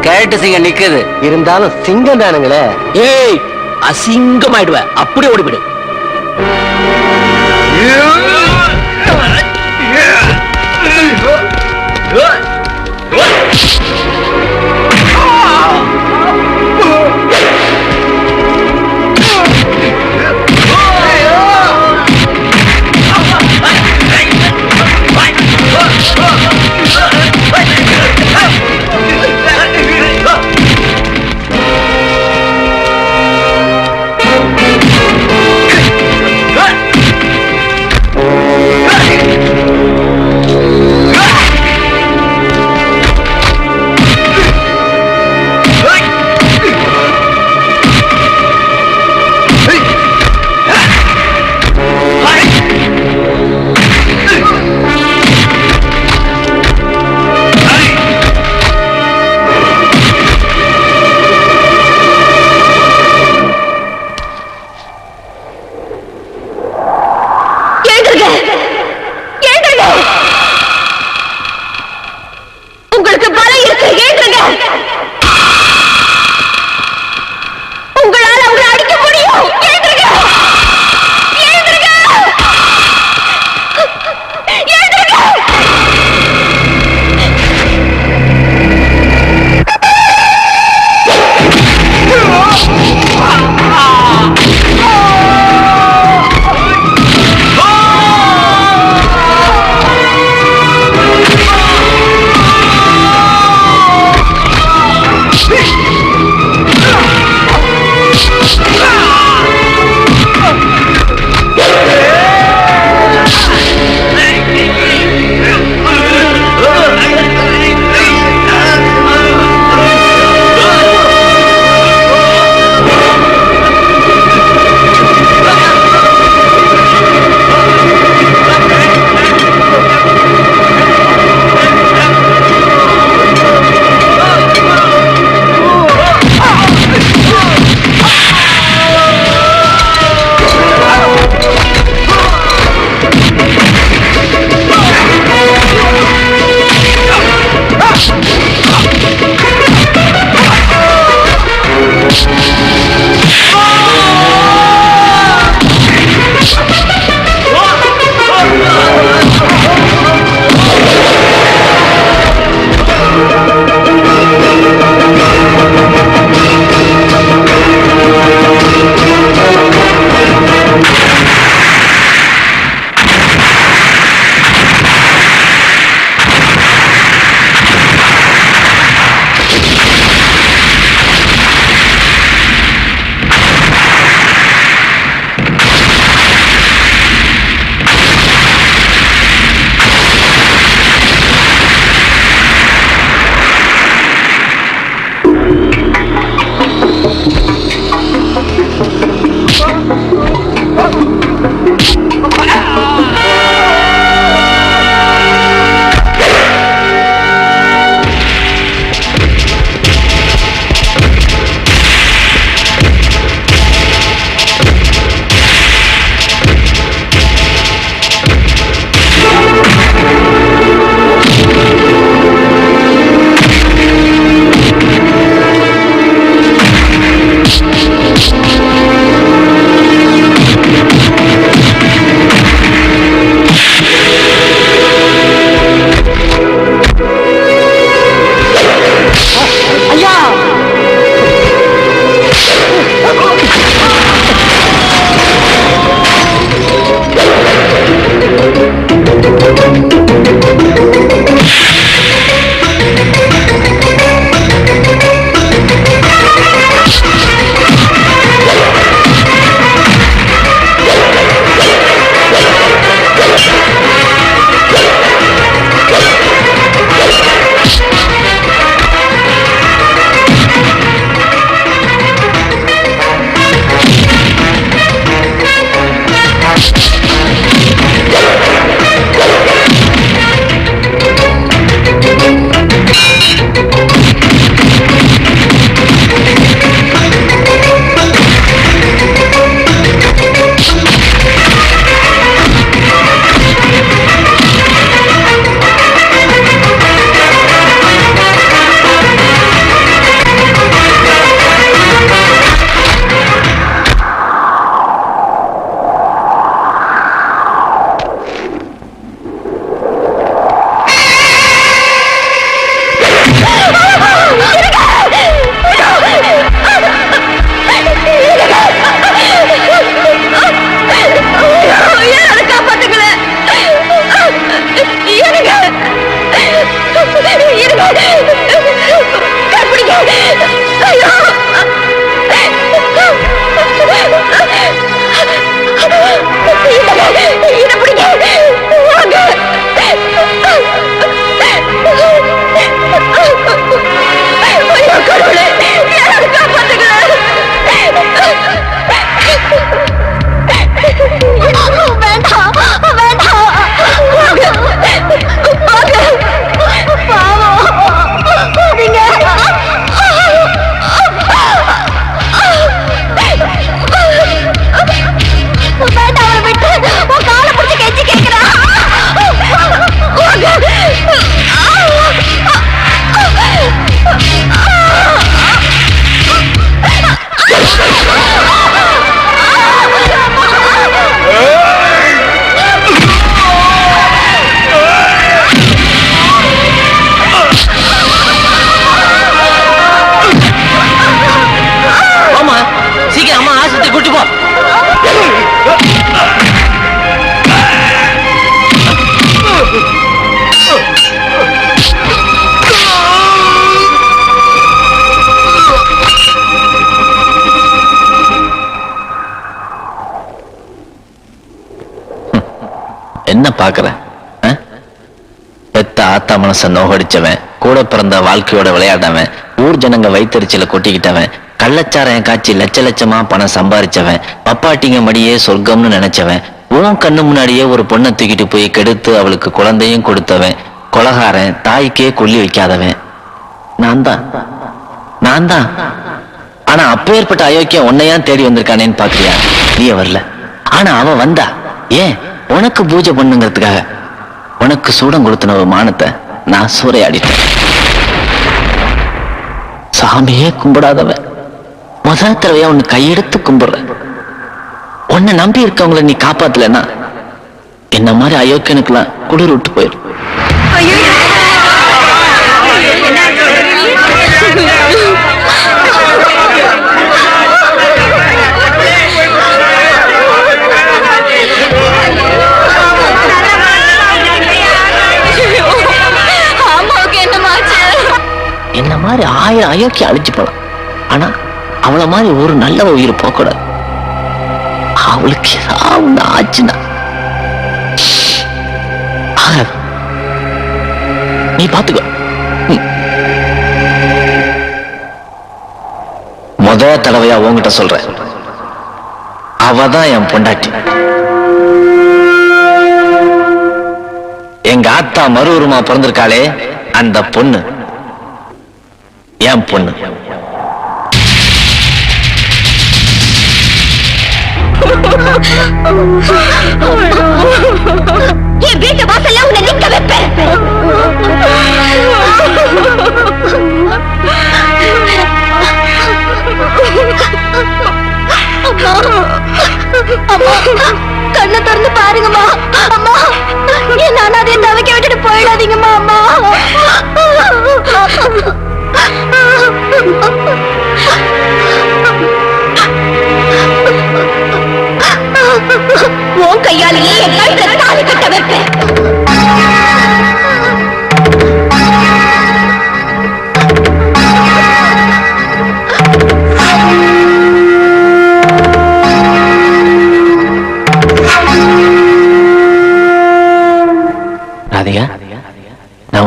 கேட்டு சிங்க நிக்குது. இருந்தாலும் சிங்கம் தானுங்களே. ஏய் அசிங்கமாயிடுவ. அப்படி ஓடிவிடு பெத்த ஆத்தா நோகடிச்சவன் கூட பிறந்த வாழ்க்கையோட விளையாடவன் ஊர் ஜனங்க வைத்தறிச்சல கொட்டிக்கிட்டவன் கள்ளச்சாராயம் காய்ச்சி லட்ச லட்சமா பணம் சம்பாரிச்சவன் பப்பாட்டிங்க மடியே சொர்க்கம்னு நினைச்சவன் உன் கண்ணு முன்னாடியே ஒரு பொண்ணை தூக்கிட்டு போய் கெடுத்து அவளுக்கு குழந்தையும் கொடுத்தவன் கொலகாரன் தாய்க்கே கொல்லி வைக்காதவன். நான் தான். நான் தான். ஆனா அப்பேற்பட்ட அயோக்கியம் உன்னையான் தேடி வந்திருக்கானேன்னு பாக்குறியா நீ வரல ஆனா அவன் வந்தா. ஏன்? உனக்கு பூஜை பண்ணுங்கிறதுக்காக உனக்கு சூடம் கொடுத்தன ஒரு மானத்தை நான் சூறையாடிட்டேன். சாமியே கும்பிடாதவன். முதல் தடவையா உன்னை கையெடுத்து கும்பிடுற உன்னை நம்பி இருக்கவங்கள நீ காப்பாத்தலன்னா என்ன மாதிரி அயோக்கியனுக்கெல்லாம் குளிர் விட்டு போயிடும் மாதிரி ஆயிரம் அயோக்கியம் அழிச்சு போலாம். ஆனா அவள மாதிரி ஒரு நல்ல உயிர் போகக்கூடாது. அவளுக்கு ஏதாவது ஆச்சுன்னா. நீ பாத்துக்க. முத தடவையா உன்கிட்ட சொல்றேன். அவதான் என் பொண்டாட்டி. எங்க ஆத்தா மறு உருமா பிறந்திருக்காளே அந்த பொண்ணு. என் பொண்ணு. என் வீட்டு வாசல்ல உன்னை நிக்க வைப்பேன். அம்மா கண்ணை திறந்து பாருங்கம்மா. அம்மா என் அனாதையை தவிக்க விட்டுட்டு போயிடாதீங்கம்மா அம்மா.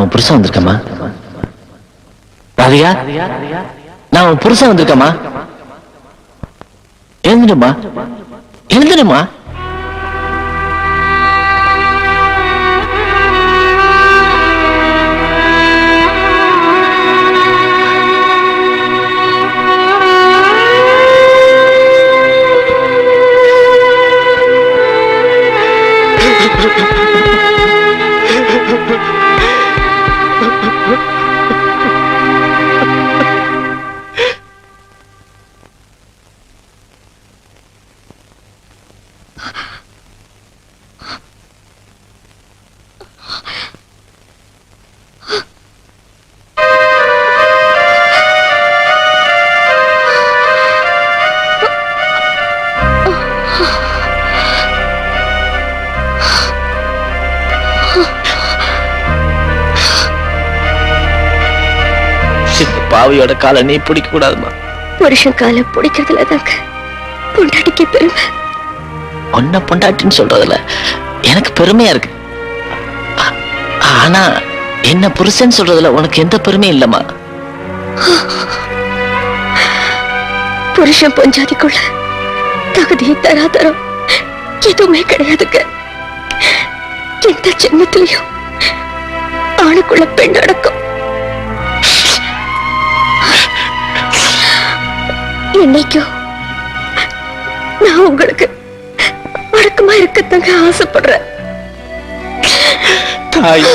நான் உன் புருஷன் வந்திருக்கேம்மா ராதிகா? நான் உன் புருஷன் வந்திருக்கேம்மா. எழுந்துடுமா எழுந்துடுமா பாவியோட காலை நீ பிடிக்க கூடாதுமா புருஷன் காலை பிடிக்கிறதுல தாங்க. பொண்டாட்டிக்கு பெருமை. ஒன்ன பொண்டாட்டின்னு சொல்றதுல எனக்கு பெருமையா இருக்கு. ஆனா என்ன புருஷன் சொல்றதுல உனக்கு எந்த பெருமையும் இல்லம்மா. புருஷன் பொஞ்சாதிக்குள்ள தகுதி தராதரம் எதுவுமே கிடையாதுங்க. எந்த ஜென்மத்திலையும் ஆணுக்குள்ள பெண் அடக்கம் என்னைக்கும் நான் உங்களுக்கு வழக்கமா இருக்கத்தாங்க ஆசைப்படுறேன். தாய்